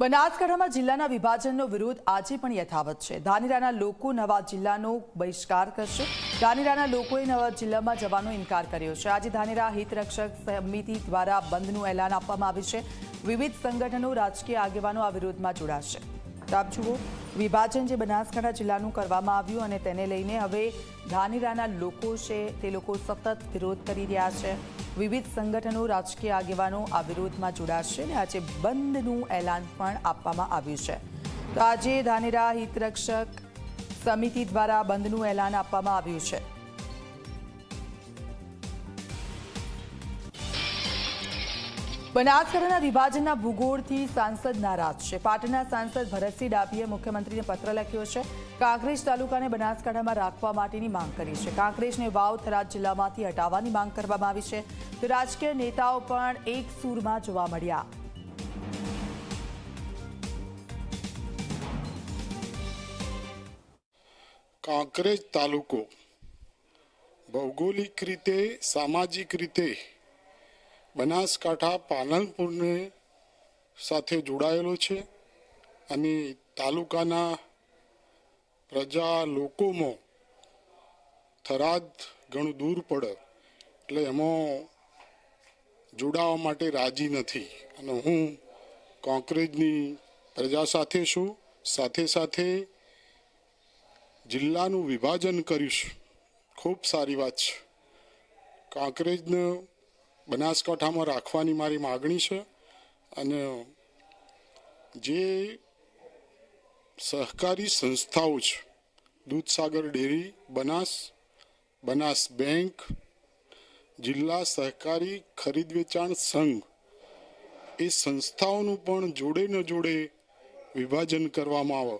બનાસકાંઠામાં જિલ્લાના વિભાજનનો વિરોધ આજે પણ યથાવત છે. ધાનેરાના લોકો નવા જિલ્લાનો બહિષ્કાર કરશે. ધાનેરાના લોકોએ નવા જિલ્લામાં જવાનો ઇનકાર કર્યો છે. આજે ધાનેરા હિતરક્ષક સમિતિ દ્વારા બંધનું એલાન આપવામાં આવ્યું છે. વિવિધ સંગઠનો રાજકીય આગેવાનો આ વિરોધમાં જોડાશે. તો આપ જુઓ વિભાજન જે બનાસકાંઠા જિલ્લાનું કરવામાં આવ્યું અને તેને લઈને હવે ધાનેરાના લોકો છે તે લોકો સતત વિરોધ કરી રહ્યા છે. વિવિધ સંગઠનો, રાજકીય આગેવાનો આ વિરોધમાં જોડાશે અને આજે બંધનું એલાન પણ આપવામાં આવ્યું છે. તો આજે ધાનેરા હિતરક્ષક સમિતિ દ્વારા બંધનું એલાન આપવામાં આવ્યું છે. બનાસકાંઠાના વિભાજનના ભૂગોળથી સાંસદ નારાજ છે. પાટણના સાંસદ ભરતસિંહ ડાભીએ મુખ્યમંત્રીને પત્ર લખ્યો છે કાંકરેજ તાલુકાને બનાસકાંઠામાં રાખવા માટેની માંગ કરી છે. કાંકરેજને વાવ થરાદ જિલ્લામાંથી હટાવવાની માંગ કરવામાં આવી છે. તો રાજકીય નેતાઓ પણ એક સૂરમાં જોવા મળ્યા. કાંકરેજ તાલુકો ભૌગોલિક રીતે, સામાજિક રીતે બનાસકાંઠા પાલનપુરને સાથે જોડાયેલો છે અને તાલુકાના પ્રજા લોકોમાં થરાદ ઘણું દૂર પડે, એટલે એમાં જોડાવા માટે રાજી નથી. અને હું કોંક્રેજની પ્રજા સાથે છું, સાથે સાથે જિલ્લાનું વિભાજન કરીશ. ખૂબ સારી વાત છે. કાંકરેજને બનાસકાંઠામાં રાખવાની મારી માગણી છે અને જે સહકારી સંસ્થાઓ છે દૂધસાગર ડેરી, બનાસ બનાસ બેંક, જિલ્લા સહકારી ખરીદ વેચાણ સંઘ, એ સંસ્થાઓનું પણ જોડે ન જોડે વિભાજન કરવામાં આવે.